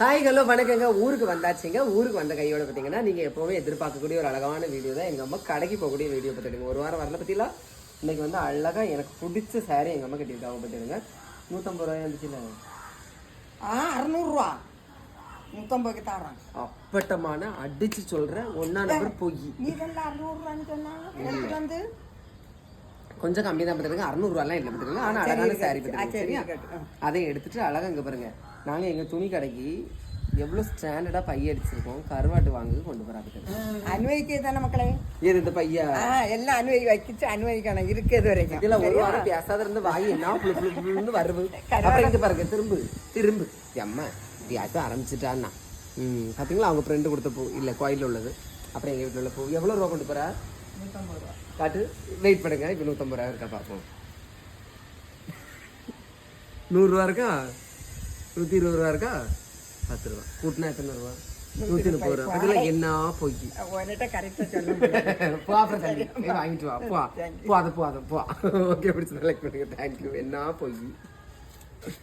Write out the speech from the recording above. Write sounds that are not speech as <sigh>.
Hi hello வணக்கங்க. ஊருக்கு வந்தாச்சுங்க. ஊருக்கு வந்த கையோட பார்த்தீங்கன்னா நீங்கள் எப்போவுமே எதிர்பார்க்கக்கூடிய ஒரு அழகான வீடியோ தான். எங்கள் அம்மா கடைக்கு போகக்கூடிய வீடியோ பார்த்துடுங்க ஒரு வாரம் வரல பற்றிலாம் இன்னைக்கு வந்து அழகாக எனக்கு பிடிச்ச saree எங்கள் அம்மா கட்டியிருக்காங்க பார்த்துடுங்க நூற்றம்பது ரூபாய் இருந்துச்சுல ஆ நூற்றம்பதுக்கு தரான் அப்பட்டமான அடிச்சு சொல்ற ஒன்னா நம்பர் பொய். வந்து கொஞ்சம் கம்மி தான் பார்த்துருங்க அறநூறுவாலாம் இல்லை பார்த்துருங்க ஆனால் அழகான சாரி. பார்த்துருங்க சரி, சரியா? இருக்கட்டும். அதை எடுத்துட்டு அழகா இங்கே பாருங்க. நாங்கள் எங்கள் துணி கடைக்கு எவ்வளோ ஸ்டாண்டர்டாக பைய அடிச்சிருக்கோம் கருவாட்டு வாங்க கொண்டு போகிறாங்க அனுமதிக்க தானே மக்களே. ஏது இந்த பையா? ஆ எல்லாம் அனுமதி வைக்கிச்சு அனுமதிக்கணும் இருக்குது வரைக்கும். இதுல ஒரு வாரம் பேசாத இருந்து வாய் என்ன புளு புளு புளுன்னு வருது. அப்புறம் இங்க பாருங்க திரும்பு திரும்பு. அம்மா இப்படியாச்சும் ஆரம்பிச்சிட்டான்னா. ம் பாத்தீங்களா? அவங்க ஃப்ரெண்டு கொடுத்த பூ இல்ல கோயில்ல உள்ளது. அப்புறம் எங்க வீட்டுல உள்ள பூ எவ்வளவு ரூபா கொண்டு ரூபா. காட்டு வெயிட் பண்ணுங்க இப்போ நூற்றம்பது ரூபா இருக்கா பார்ப்போம் நூறுரூவா இருக்கா? நூற்றி இருபது ரூபா இருக்கா? பத்து ரூபா. கூட்டினா எத்தனை ரூபா? நூற்றி முப்பது ரூபா. அதில் என்ன பொய் உன்கிட்ட கரெக்டாக சொல்ல முடியாது <laughs> போ அப்புறம் தள்ளி. <laughs> போய் வாங்கிட்டு வா. போ. போ அது போ அது போ. <laughs> ஓகே பிடிச்சி லைக் பண்ணுங்க தேங்க்யூ என்ன பொய்